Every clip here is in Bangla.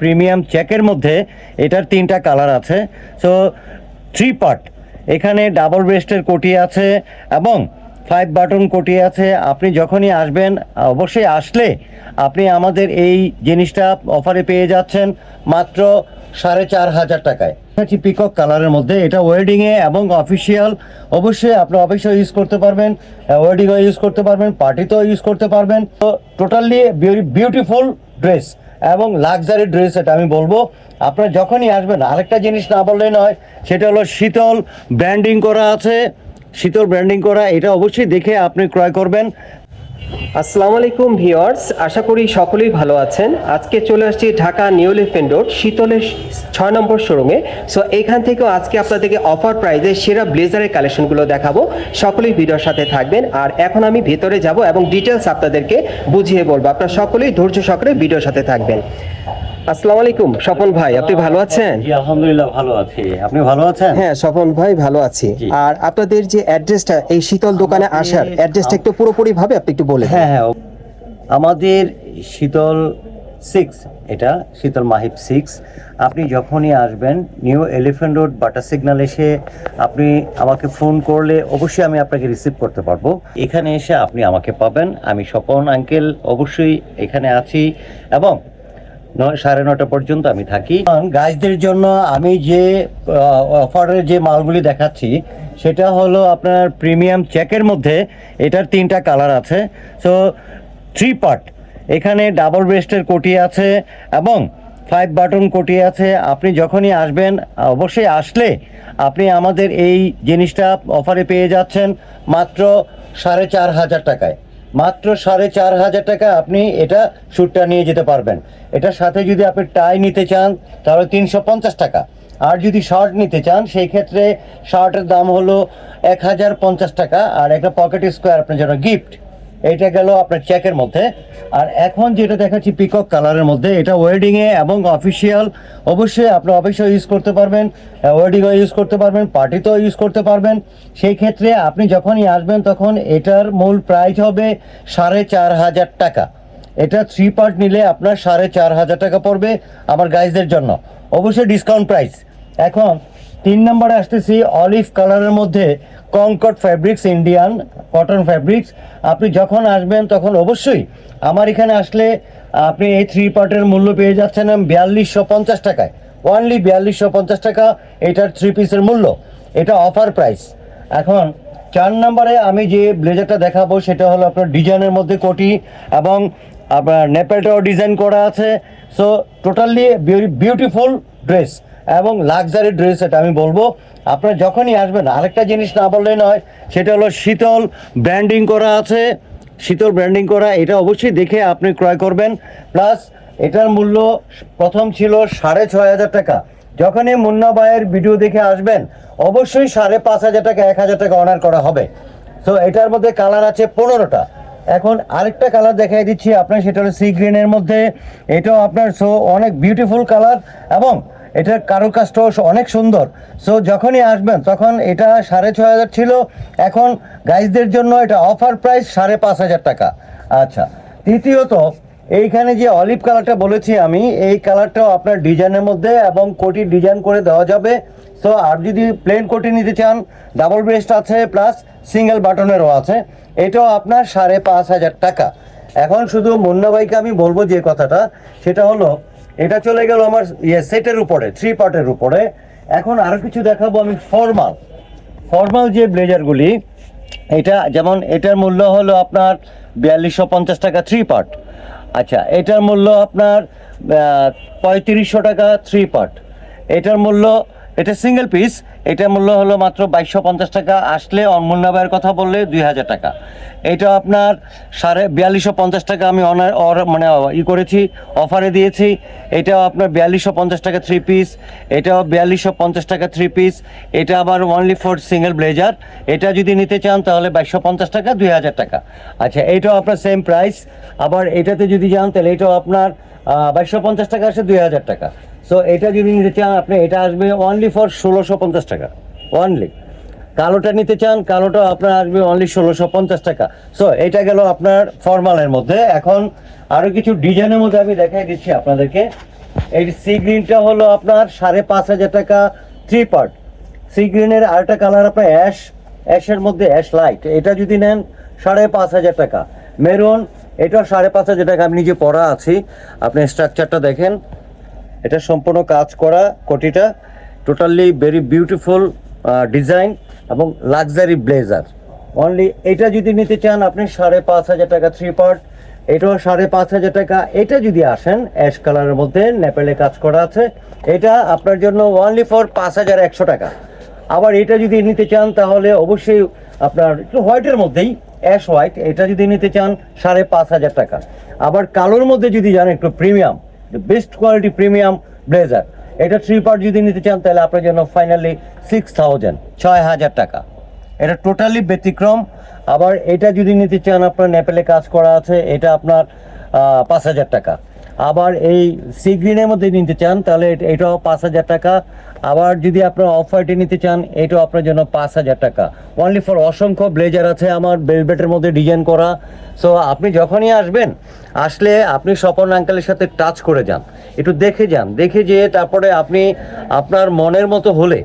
প্রিমিয়াম চেকের মধ্যে এটার তিনটা কালার আছে। সো থ্রি পার্ট এখানে ডাবল ব্রেস্টের কোটি আছে এবং ফাইভ বাটন কোটি আছে। আপনি যখনই আসবেন, অবশ্যই আসলে আপনি আমাদের এই জিনিসটা অফারে পেয়ে যাচ্ছেন। মাত্র সাড়ে চার হাজার টাকায়। পিকক কালারের মধ্যে। এটা ওয়েডিংয়ে এবং অফিসিয়াল অবশ্যই আপনি অফিসেও ইউজ করতে পারবেন ওয়েডিংও ইউজ করতে পারবেন পার্টিতেও ইউজ করতে পারবেন। তো টোটালি বিউটিফুল ড্রেস এবং লাক্সারি ড্রেস এটা আমি বলব। আপনারা যখনই আসবেন, আরেকটা জিনিস না বললেই নয়, সেটা হলো শীতল ব্র্যান্ডিং করা আছে। শীতল ব্র্যান্ডিং করা, এটা অবশ্যই দেখে আপনি ক্রয় করবেন। আসসালামু আলাইকুম ভিওয়ার্স আশা করি সকলেই ভালো আছেন। আজকে চলে আসছি ঢাকা নিউ লিফেন রোড শীতলের ছয় নম্বর শোরুমে। সো এখান থেকেও আজকে আপনাদেরকে অফার প্রাইজে সেরা ব্লেজারের কালেকশনগুলো দেখাবো। সকলেই ভিডিওর সাথে থাকবেন। আর এখন আমি ভেতরে যাব এবং ডিটেলস আপনাদেরকে বুঝিয়ে বলব। আপনারা সকলেই ধৈর্য সহকারে ভিডিওর সাথে থাকবেন। আসসালামু আলাইকুম স্বপন ভাই আপনি ভালো আছেন? জি আলহামদুলিল্লাহ ভালো আছি। আপনি ভালো আছেন? হ্যাঁ স্বপন ভাই ভালো আছি। আর আপনাদের যে অ্যাড্রেসটা এই শীতল দোকানে আসার অ্যাড্রেসটা একটু পুরোপুরি ভাবে আপনি একটু বলে। হ্যাঁ হ্যাঁ আমাদের শীতল সিক্স এটা শীতল মাহিব সিক্স। আপনি যখনই আসবেন নিউ এলিফ্যান্ট রোড বাটার সিগন্যাল এসে আপনি আমাকে ফোন করলে অবশ্যই আমি আপনাকে রিসিভ করতে পারব। এখানে এসে আপনি আমাকে পাবেন। আমি স্বপন আঙ্কেল অবশ্যই এখানে আছি। এবং নয়, সাড়ে নটা পর্যন্ত আমি থাকি। গাইজদের জন্য আমি যে অফারের যে মালগুলি দেখাচ্ছি, সেটা হলো আপনার প্রিমিয়াম চেকের মধ্যে এটার তিনটা কালার আছে। সো থ্রি পার্ট এখানে ডাবল ব্রেস্টের কোটি আছে এবং ফাইভ বাটন কোটি আছে। আপনি যখনই আসবেন, অবশ্যই আসলে আপনি আমাদের এই জিনিসটা অফারে পেয়ে যাচ্ছেন মাত্র সাড়ে চার হাজার টাকায়। মাত্র সাড়ে চার হাজার টাকা আপনি এটা শ্যুটটা নিয়ে যেতে পারবেন। এটার সাথে যদি আপনি টাই নিতে চান, তাহলে তিনশো পঞ্চাশ টাকা। আর যদি শার্ট নিতে চান, সেই ক্ষেত্রে শার্টের দাম হলো এক হাজার পঞ্চাশ টাকা। আর একটা পকেট স্কোয়ার আপনার জন্য গিফট। এইটা গেল আপনার চেকের মধ্যে। আর এখন যেটা দেখাচ্ছি পিকক কালারের মধ্যে, এটা ওয়েডিংয়ে এবং অফিসিয়াল অবশ্যই আপনি অফিসেও ইউজ করতে পারবেন ওয়েডিংও ইউজ করতে পারবেন পার্টিতেও ইউজ করতে পারবেন। সেই ক্ষেত্রে আপনি যখনই আসবেন তখন এটার মূল প্রাইস হবে সাড়ে চার হাজার টাকা। এটা থ্রি পার্ট নিলে আপনার সাড়ে চার হাজার টাকা পড়বে আমার গাইজদের জন্য। অবশ্যই ডিসকাউন্ট প্রাইস এখন তিন নম্বরে আসতেছি অলিভ কালারের মধ্যে কনকট ফ্যাব্রিক্স ইন্ডিয়ান কটন ফ্যাব্রিক্স আপনি যখন আসবেন তখন অবশ্যই আমার এখানে আসলে আপনি এই থ্রি পার্টের মূল্য পেয়ে যাচ্ছেন বিয়াল্লিশশো পঞ্চাশ টাকায়। অনলি বিয়াল্লিশশো পঞ্চাশ টাকা এটার থ্রি পিসের মূল্য। এটা অফার প্রাইস এখন চার নম্বরে আমি যে ব্লেজারটা দেখাবো সেটা হলো আপনার ডিজাইনের মধ্যে কোটি এবং আপনার নেপেলটাও ডিজাইন করা আছে। সো টোটালি বিউটিফুল ড্রেস এবং লাক্সারি ড্রেস এটা আমি বলব, আপনারা যখনই আসবেন, আরেকটা জিনিস না বললেই নয়, সেটা হলো শীতল ব্র্যান্ডিং করা আছে, শীতল ব্র্যান্ডিং করা, এটা অবশ্যই দেখে আপনি ক্রয় করবেন। প্লাস এটার মূল্য প্রথম ছিল সাড়ে ছয় হাজার টাকা। যখনই মুন্না ভাইয়ের ভিডিও দেখে আসবেন, অবশ্যই সাড়ে পাঁচ হাজার টাকা, এক হাজার টাকা অনার করা হবে। তো এটার মধ্যে কালার আছে পনেরোটা। এখন আরেকটা কালার দেখাই দিচ্ছি আপনার সেটা হলো সি গ্রিনের মধ্যে। এটাও আপনার সো অনেক বিউটিফুল কালার এবং এটার কারুকাজটাও অনেক সুন্দর। সো যখনই আসবেন, তখন এটা সাড়ে ছয় হাজার ছিল। এখন গাইজদের জন্য এটা অফার প্রাইস সাড়ে পাঁচ হাজার টাকা। আচ্ছা তৃতীয়ত, এইখানে যে অলিভ কালারটা বলেছি আমি, এই কালারটাও আপনার ডিজাইনের মধ্যে এবং কোটি ডিজাইন করে দেওয়া যাবে। সো আর যদি প্লেন কোটি নিতে চান ডাবল ব্রেস্ট আছে প্লাস সিঙ্গেল বাটনেরও আছে। এটাও আপনার সাড়ে পাঁচ হাজার টাকা। এখন শুধু মুন্না ভাইকে আমি বলব যে কথাটা, সেটা হলো এটা চলে গেল আমার ইয়ে সেটের উপরে থ্রি পার্টের উপরে। এখন আরও কিছু দেখাবো আমি ফর্মাল ফর্মাল যে ব্লেজারগুলি, এটা যেমন এটার মূল্য হলো আপনার বিয়াল্লিশশো পঞ্চাশ টাকা থ্রি পার্ট আচ্ছা এটার মূল্য আপনার পঁয়ত্রিশশো টাকা থ্রি পার্ট এটার মূল্য এটা সিঙ্গেল পিস এটার মূল্য হলো মাত্র বাইশশো পঞ্চাশ টাকা। আসলে অনমূল্য ব্যয়ের কথা বললে দুই হাজার টাকা। এটা আপনার সাড়ে বিয়াল্লিশশো পঞ্চাশ টাকা আমি অনার অর মানে ই করেছি অফারে দিয়েছি। এটাও আপনার বিয়াল্লিশশো পঞ্চাশ টাকা থ্রি পিস এটাও বিয়াল্লিশশো পঞ্চাশ টাকা থ্রি পিস এটা আবার অনলি ফর সিঙ্গেল ব্লেজার এটা যদি নিতে চান তাহলে বাইশশো পঞ্চাশ টাকা, দুই হাজার টাকা। আচ্ছা এটাও আপনার সেম প্রাইস আবার এটাতে যদি যান তাহলে এটাও আপনার বাইশশো পঞ্চাশ টাকা আসে দুই হাজার টাকা। সো এটা যদি নিতে চান, আপনি, এটা আসবে অনলি ফর ষোলোশো পঞ্চাশ টাকা। অনলি কালোটা নিতে চান, কালোটা আপনার আসবে অনলি ষোলোশো পঞ্চাশ টাকা। সো এটা গেল আপনার ফর্মালের মধ্যে। এখন আরও কিছু ডিজাইনের মধ্যে আমি দেখাই দিচ্ছি আপনাদেরকে। এই সি গ্রিনটা হলো আপনার সাড়ে পাঁচ হাজার টাকা থ্রি পার্ট সি গ্রিনের আরেকটা কালার আপনার অ্যাশ। অ্যাশের মধ্যে অ্যাশ লাইট এটা যদি নেন, সাড়ে পাঁচ হাজার টাকা। মেরুন এটা সাড়ে পাঁচ হাজার টাকা। আমি নিজে পড়া আছি। আপনি স্ট্রাকচারটা দেখেন। এটা সম্পূর্ণ কাজ করা কোটিটা। টোটালি ভেরি বিউটিফুল ডিজাইন এবং লাক্সারি ব্লেজার অনলি এটা যদি নিতে চান আপনি সাড়ে পাঁচ হাজার টাকা থ্রি পার্ট এটাও সাড়ে পাঁচ হাজার টাকা। এটা যদি আসেন অ্যাশ কালারের মধ্যে নেপেলে কাজ করা আছে। এটা আপনার জন্য অনলি ফর পাঁচ হাজার একশো টাকা। আবার এটা যদি নিতে চান, তাহলে অবশ্যই আপনার একটু হোয়াইটের মধ্যেই অ্যাশ হোয়াইট এটা যদি নিতে চান, সাড়ে পাঁচ হাজার টাকা। আবার কালোর মধ্যে যদি যান, একটু premium best quality premium blazer এটা থ্রি পার্ট যদি নিতে চান, তাহলে আপনার জন্য ফাইনালি সিক্স থাউজেন্ড ছয় হাজার টাকা। এটা টোটালি ব্যতিক্রম। আবার এটা যদি নিতে চান, আপনার নেপেলে কাজ করা আছে, এটা আপনার পাঁচ হাজার টাকা। আবার এই সি গ্রিনের মধ্যে নিতে চান, তাহলে এট- এটাও পাঁচ হাজার টাকা। আবার যদি আপনার অফ হোয়াইটে নিতে চান, এটাও আপনার জন্য পাঁচ হাজার টাকা। অনলি ফর অসংখ্য ব্লেজার আছে আমার বেলভেটের মধ্যে ডিজাইন করা। সো আপনি যখনই আসবেন, আসলে আপনি স্বপন আঙ্কেলের সাথে টাচ করে যান। একটু দেখে যান। দেখে যেয়ে তারপরে আপনি আপনার মনের মতো হলে,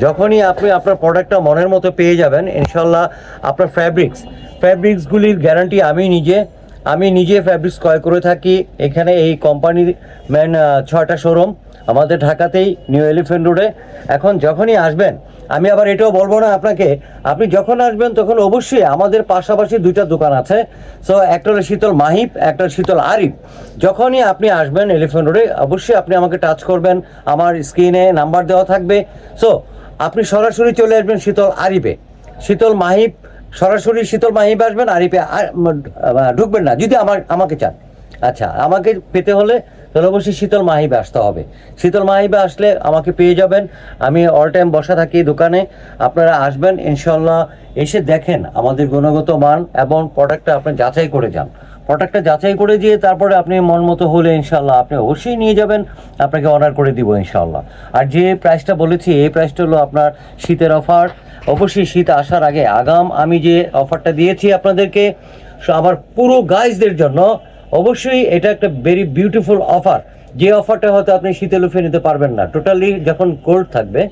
যখনই আপনি আপনার প্রোডাক্টটা মনের মতো পেয়ে যাবেন, ইনশাল্লাহ আপনার ফ্যাব্রিক্স ফ্যাব্রিক্সগুলির গ্যারান্টি আমি নিজে আমি নিজে ফ্যাব্রিক্স ক্রয় করে থাকি। এখানে এই কোম্পানির ম্যান ছয়টা শোরুম আমাদের ঢাকাতেই নিউ এলিফেন্ট রোডে এখন যখনই আসবেন, আমি আবার এটাও বলব না আপনাকে, আপনি যখন আসবেন তখন অবশ্যই আমাদের পাশাপাশি দুইটা দোকান আছে। সো একটা হলো শীতল মাহিব একটা শীতল আরিফ। যখনই আপনি আসবেন এলিফেন্ট রোডে অবশ্যই আপনি আমাকে টাচ করবেন। আমার স্ক্রিনে নাম্বার দেওয়া থাকবে। সো আপনি সরাসরি চলে আসবেন শীতল আরিফে। শীতল মাহিব সরাসরি শীতল মাহিব আসবেন আরিফে ঢুকবেন না, যদি আমার, আমাকে চান। আচ্ছা আমাকে পেতে হলে, তাহলে অবশ্যই শীতল মাহিবে আসতে হবে। শীতল মাহিবে আসলে আমাকে পেয়ে যাবেন। আমি অল টাইম বসা থাকি দোকানে, আপনারা আসবেন ইনশাল্লাহ এসে দেখেন আমাদের গুণগত মান এবং প্রোডাক্টটা আপনি যাচাই করে যান। প্রোডাক্টটা যাচাই করে দিয়ে তারপরে আপনি মন মতো হলে ইনশাল্লাহ আপনি অবশ্যই নিয়ে যাবেন, আপনাকে অর্ডার করে দিব ইনশাল্লাহ আর যে প্রাইসটা বলেছি, এই প্রাইসটা হলো আপনার শীতের অফার। অবশ্যই শীত আসার আগে আগাম, আমি যে অফারটা দিয়েছি আপনাদেরকে আমার পুরো গাইজদের জন্য অবশ্যই এটা একটা ভেরি বিউটিফুল অফার যে অফারটা হয়তো আপনি শীতে লুফে নিতে পারবেন না। টোটালি যখন কোল্ড থাকবে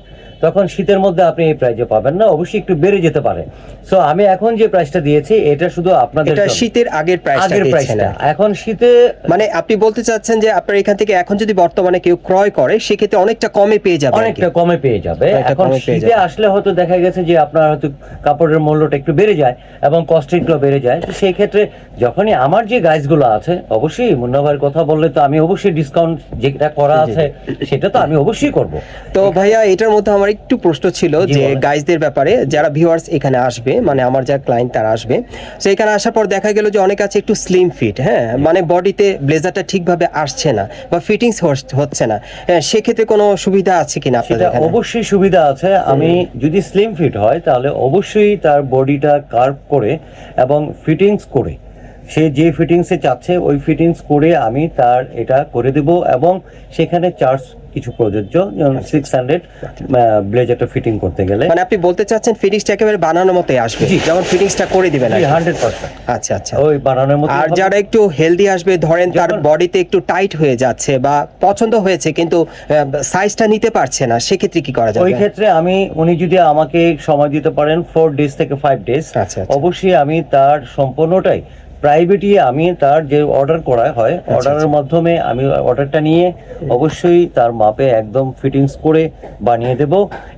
তখন শীতের মধ্যে আপনি এই প্রাইজে পাবেন না অবশ্যই একটু বেড়ে যেতে পারে। সো আমি এখন যে প্রাইসটা দিয়েছি এটা শুধু আপনাদের এটা শীতের আগের প্রাইসটা আগের প্রাইসটা এখন শীতে মানে আপনি বলতে চাচ্ছেন যে আপনার এখান থেকে এখন যদি বর্তমানে কেউ ক্রয় করে সেক্ষেত্রে অনেকটা কমে পেয়ে যাবে অনেকটা কমে পেয়ে যাবে। এখন শীতে আসলে হয়তো দেখা গেছে যে আপনার হয়তো কাপড়ের মূল্যটা একটু বেড়ে যায় এবং কষ্ট একটু বেড়ে যায়। তো সেই ক্ষেত্রে যখনই আমার যে গাইজগুলো আছে অবশ্যই মুন্নাভাইয়ের কথা বললে তো আমি অবশ্যই ডিসকাউন্ট যেটা করা আছে সেটা তো আমি অবশ্যই করব। তো ভাইয়া এটার মধ্যে আমার একটু প্রশ্ন ছিল যে। গাইজদের ব্যাপারে যারা ভিউয়ার্স এখানে আসবে মানে আমার যারা ক্লায়েন্ট তারা আসবে তো এখানে আসার পর দেখা গেল যে অনেক আছে একটু স্লিম ফিট হ্যাঁ? মানে বডিতে ব্লেজারটা ঠিকভাবে আসছে না বা ফিটিংস হচ্ছে না। হ্যাঁ সেক্ষেত্রে কোনো সুবিধা আছে কিনা আপনাদের এখানে? অবশ্যই সুবিধা আছে। আমি যদি স্লিম ফিট হয় তাহলে অবশ্যই তার বডিটা কার্ভ করে এবং ফিটিংস করে। সে যে ফিটিংসে চাচ্ছে ওই ফিটিংস করে আমি তার এটা করে দেব এবং সেখানে চার্জ কিছু প্রযোজ্য যেমন সিক্স হান্ড্রেড ব্লেজারটা ফিটিং করতে গেলে। মানে আপনি বলতে চাচ্ছেন ফিটিংসটা একেবারে বানানোর মতোই আসবে। যেমন ফিটিংসটা করে দিবেন হান্ড্রেড পার্সেন্ট আচ্ছা আচ্ছা। ওই বানানোর মতো আর যারা একটু হেলদি আসবে ধরেন তার বডিতে একটু টাইট হয়ে যাচ্ছে বা পছন্দ হয়েছে কিন্তু সাইজটা নিতে পারছে না সেক্ষেত্রে কি করা ওই ক্ষেত্রে আমি উনি যদি আমাকে সময় দিতে পারেন ফোর ডেজ থেকে ফাইভ ডেজ আচ্ছা, আচ্ছা। অবশ্যই আমি তার সম্পূর্ণটাই প্রাইভেটই আমি তার যে অর্ডার করা হয় আচ্ছা, অর্ডারের মাধ্যমে আমি অর্ডারটা নিয়ে অবশ্যই তার মাপে একদম ফিটিংস করে বানিয়ে দেব।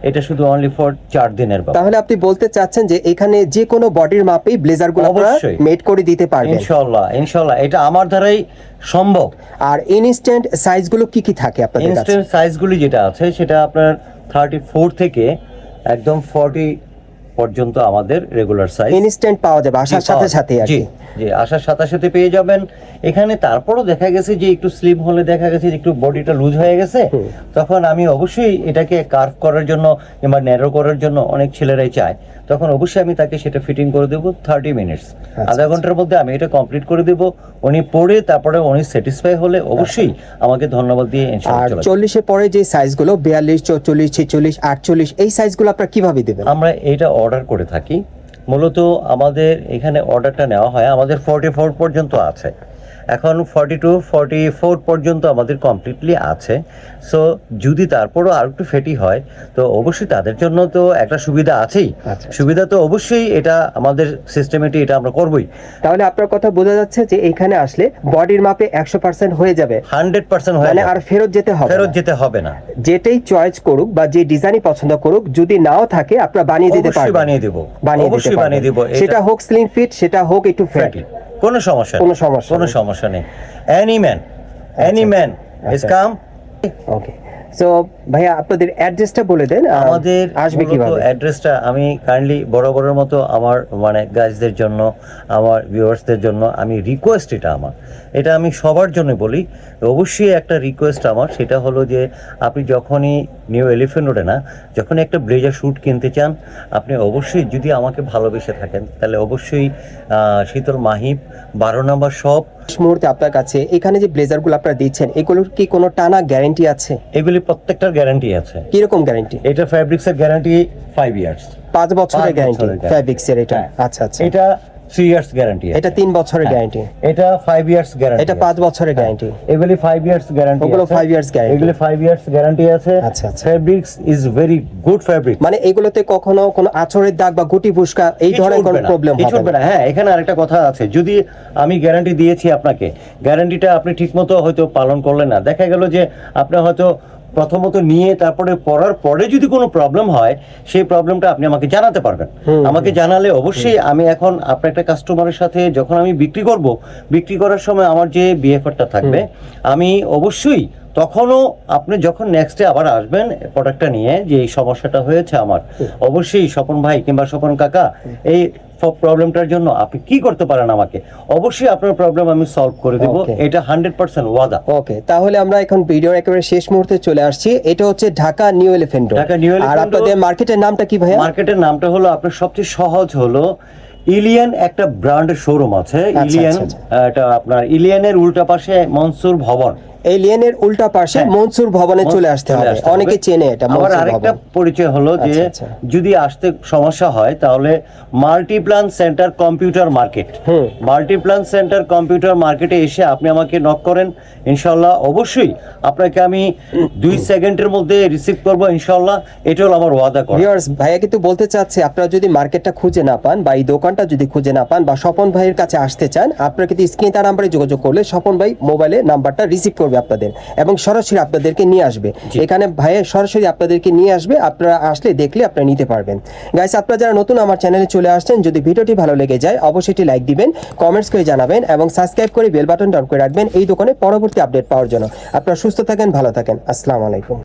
এটা শুধু অনলি ফর চার দিনের তাহলে আপনি বলতে চাচ্ছেন যে এখানে যে কোনো বডির মাপেই ব্লেজারগুলো অবশ্যই। মেড করে দিতে পারবেন। ইনশাল্লাহ ইনশাল্লাহ এটা আমার দ্বারাই সম্ভব। আর ইনস্ট্যান্ট সাইজগুলো কি কি থাকে আপনাদের কাছে? ইনস্ট্যান্ট সাইজগুলি যেটা আছে সেটা আপনার থার্টি ফোর থেকে একদম ফর্টি পর্যন্ত আমাদের রেগুলার সাইজ ইনস্ট্যান্ট পাওয়া যাবে আসার সাথে সাথে আর জি জি আসার সাথে সাথে পেয়ে যাবেন। এখানে তারপরও দেখা গেছে যে একটু স্লিম হলে দেখা গেছে যে একটু বডিটা লুজ হয়ে গেছে। তখন আমি অবশ্যই এটাকে কার্ভ করার জন্য কিংবা ন্যারো করার জন্য অনেক ছেলেরাই চায়। তখন অবশ্যই আমি তাকে সেটা ফিটিং করে দেবো থার্টি মিনিটস আধা ঘণ্টার মধ্যে আমি এটা কমপ্লিট করে দেবো। উনি পড়ে তারপরে উনি স্যাটিসফাই হলে অবশ্যই আমাকে ধন্যবাদ দিয়ে আর। চল্লিশের পরে যে সাইজগুলো বিয়াল্লিশ চৌচল্লিশ ছেচল্লিশ আটচল্লিশ এই সাইজগুলো আপনারা কীভাবে দেবেন? আমরা এটা অর্ডার করে থাকি। মূলত আমাদের এখানে অর্ডারটা নেওয়া হয়, আমাদের ফর্টি ফোর পর্যন্ত আছে। এখন ফর্টি টু ফর্টি ফোর পর্যন্ত আমাদের কমপ্লিটলি আছে। সো যদি তারপরও আর একটু ফেটি হয় তো অবশ্যই তাদের জন্য তো একটা সুবিধা আছেই। আচ্ছা। সুবিধা তো অবশ্যই এটা আমাদের সিস্টেমেটি এটা আমরা করবই। তাহলে আপনার কথা বোঝা যাচ্ছে যে এখানে আসলে বডির মাপে একশো পার্সেন্ট হয়ে যাবে। হান্ড্রেড পার্সেন্ট হয়ে মানে আর ফেরত যেতে হবে ফেরত। যেতে হবে না। যেটাই চয়েস করুক বা যে ডিজাইনই পছন্দ করুক যদি নাও থাকে আপনারা বানিয়ে দিতে পারবেন। বানিয়ে দেবো। বানিয়ে দিতে অবশ্যই বানিয়ে। দেবো। সেটা হোক স্লিম ফিট সেটা হোক একটু ফ্যাট কোনো সমস্যা কোনো সমস্যা কোনো সমস্যা নেই। Any man any man is আচ্ছা। কাম ওকে সো ভাইয়া আপনাদের অ্যাড্রেসটা বলে দেন আমাদের আসবে কীভাবে? অ্যাড্রেসটা আমি কাইন্ডলি বরাবরের মতো আমার মানে গাইজদের জন্য আমার ভিউয়ার্সদের জন্য আমি রিকোয়েস্ট এটা আমার। এটা আমি সবার জন্য বলি। অবশ্যই একটা রিকোয়েস্ট আমার সেটা হলো যে আপনি যখনই নিউ এলিফেন্ট রোডে না যখনই একটা ব্লেজার শ্যুট কিনতে চান আপনি অবশ্যই যদি আমাকে ভালোবেসে থাকেন তাহলে অবশ্যই শীতল মাহিব বারো নম্বর শপ মুহূর্তে আপনার কাছে এখানে যে ব্লেজারগুলো আপনারা দিচ্ছেন এগুলোর কি কোনো টানা গ্যারান্টি আছে? এগুলি প্রত্যেকটার গ্যারান্টি আছে। কীরকম গ্যারান্টি এটা ফ্যাব্রিক্সের গ্যারান্টি ফাইভ ইয়ার্স পাঁচ বছরের গ্যারান্টি। ফ্যাব্রিক্সের এটা। হ্যাঁ। আচ্ছা আচ্ছা। এটা থ্রি ইয়ার্স গ্যারান্টি এটা বছরের। গ্যারান্টি এটা ইয়ার্স গ্যারান্টি এটা বছরের গ্যারান্টি এগুলি years guarantee five years guarantee। এগুলি ইয়ার্স গ্যারান্টি আছে। আচ্ছা। Fabrics is very good fabric মানে এগুলোতে কখনো কোনো আঁচড়ের দাগ বা গুটি ফুসকা এই ধরনের কোনো প্রবলেম হবে না। হ্যাঁ এখানে আরেকটা কথা আছে। যদি আমি গ্যারান্টি দিয়েছি আপনাকে গ্যারান্টিটা আপনি ঠিকমতো হয়তো পালন করলেন না। দেখা গেল যে আপনি হয়তো প্রথমত নিয়ে তারপরে পড়ার পরে যদি কোনো প্রবলেম হয় সেই প্রবলেমটা আপনি আমাকে জানাতে পারবেন। আমাকে জানালে অবশ্যই আমি এখন আপনার একটা কাস্টমারের সাথে যখন আমি বিক্রি করব বিক্রি করার সময় আমার যে বিহেভিয়ারটা থাকবে আমি অবশ্যই তখনও আপনি যখন নেক্সট ডে আবার আসবেন প্রোডাক্টটা নিয়ে যে এই সমস্যাটা হয়েছে আমার অবশ্যই স্বপন ভাই কিংবা স্বপন কাকা এই প্রবলেমটার জন্য আপনি কি করতে পারেন আমাকে? অবশ্যই আপনার প্রবলেম আমি সলভ করে দেব। এটা হান্ড্রেড পার্সেন্ট ওয়াদা। ওকে তাহলে আমরা এখন ভিডিওর একেবারে শেষ মুহূর্তে চলে আসছি। এটা হচ্ছে Dhaka New Elephant Dhaka new আর আপনাদের মার্কেটের নামটা কি ভাই মার্কেটের নামটা হলো আপনার সবচেয়ে সহজ হলো ইলিয়ান একটা ব্র্যান্ডের শোরুম আছে। আচ্ছা, ইলিয়ান আচ্ছা, এটা আপনার ইলিয়ানের উল্টা পাশে মনসুর ভবন। এই লেনের উল্টা পাশে হ্যাঁ। মনসুর ভবনে চলে আসতে হবে। অনেকে চেনে এটা মনসুর আরেকটা পরিচয় হলো যে আচ্ছা, আচ্ছা। যদি আসতে সমস্যা হয় তাহলে মাল্টিপ্লান সেন্টার কম্পিউটার মার্কেট। হুম। মাল্টিপ্লান সেন্টার কম্পিউটার মার্কেটে এসে আপনি আমাকে নক করেন। ইনশাল্লাহ অবশ্যই আপনাকে আমি দুই সেকেন্ডের মধ্যে রিসিভ করব ইনশাল্লাহ এটা হলো আমার ওয়াদা করা। ভাইয়া কিন্তু বলতে চাচ্ছে আপনারা যদি মার্কেটটা খুঁজে না পান বা এই দোকানটা যদি খুঁজে না পান বা স্বপন ভাইয়ের কাছে আসতে চান আপনারা কিন্তু স্ক্রিন তার নাম্বারে যোগাযোগ করলে স্বপন ভাই মোবাইলে নাম্বারটা রিসিভ করবে আপনাদের এবং সরাসরি আপনাদেরকে নিয়ে আসবে। এখানে ভাইয়ের সরাসরি আপনাদেরকে নিয়ে আসবে আপনারা আসলে দেখলে আপনারা নিতে পারবেন। গাইস আপনারা যারা নতুন আমার চ্যানেলে চলে আসছেন যদি ভিডিওটি ভালো লেগে যায় অবশ্যই একটি লাইক দিবেন কমেন্টস করে জানাবেন এবং সাবস্ক্রাইব করে বেল বাটন ডাউন করে রাখবেন এই দোকানে পরবর্তী আপডেট পাওয়ার জন্য। আপনারা সুস্থ থাকেন ভালো থাকেন। আসসালামু আলাইকুম।